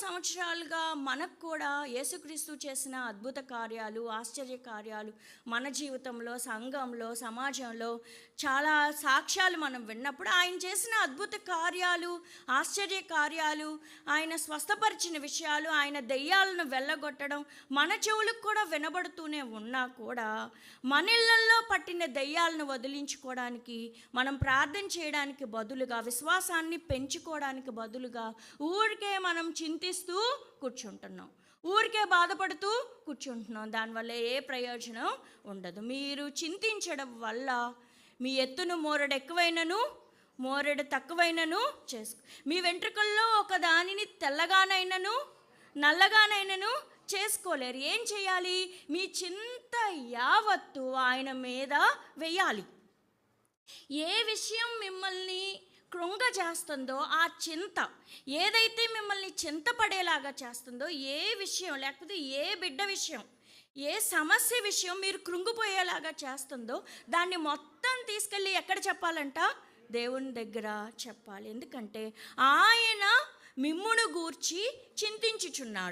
సంవత్సరాలుగా మనకు కూడా యేసుక్రీస్తు చేసిన అద్భుత కార్యాలు ఆశ్చర్య కార్యాలు మన జీవితంలో సంఘంలో సమాజంలో చాలా సాక్ష్యాలు మనం విన్నప్పుడు ఆయన చేసిన అద్భుత కార్యాలు ఆశ్చర్య కార్యాలు ఆయన స్వస్థపరిచిన విషయాలు ఆయన దెయ్యాలను వెళ్ళగొట్టడం మన చెవులకు కూడా వినబడుతూనే ఉన్నా కూడా మన ఇళ్ళల్లో పట్టిన దెయ్యాలను వదిలించుకోవడానికి మనం ప్రార్థన చేయడానికి బదులుగా విశ్వాసాన్ని పెంచుకోవడానికి బదులుగా ఊరికే మనం చింతిస్తూ కూర్చుంటున్నాం. ఊరికే బాధపడుతూ కూర్చుంటున్నాం. దానివల్ల ఏ ప్రయోజనం ఉండదు. మీరు చింతించడం వల్ల మీ ఎత్తును మోరడు ఎక్కువైనను మోరెడు తక్కువైనను చేసుకో మీ వెంట్రుకల్లో ఒక దానిని తెల్లగానైనను నల్లగానైనను చేసుకోలేరు. ఏం చేయాలి? మీ చింత యావత్తు ఆయన మీద వెయ్యాలి ఏ విషయం మిమ్మల్ని కృంగ చేస్తుందో ఆ చింత ఏదైతే మిమ్మల్ని చింతపడేలాగా చేస్తుందో ఏ విషయం లేకపోతే ఏ బిడ్డ విషయం ఏ సమస్య విషయం మీరు కృంగిపోయేలాగా చేస్తుందో దాన్ని మొత్తం తీసుకెళ్ళి ఎక్కడ చెప్పాలంట? దేవుని దగ్గర చెప్పాలి. ఎందుకంటే ఆయన మిమ్మును గూర్చి చింతించుచున్నాడు.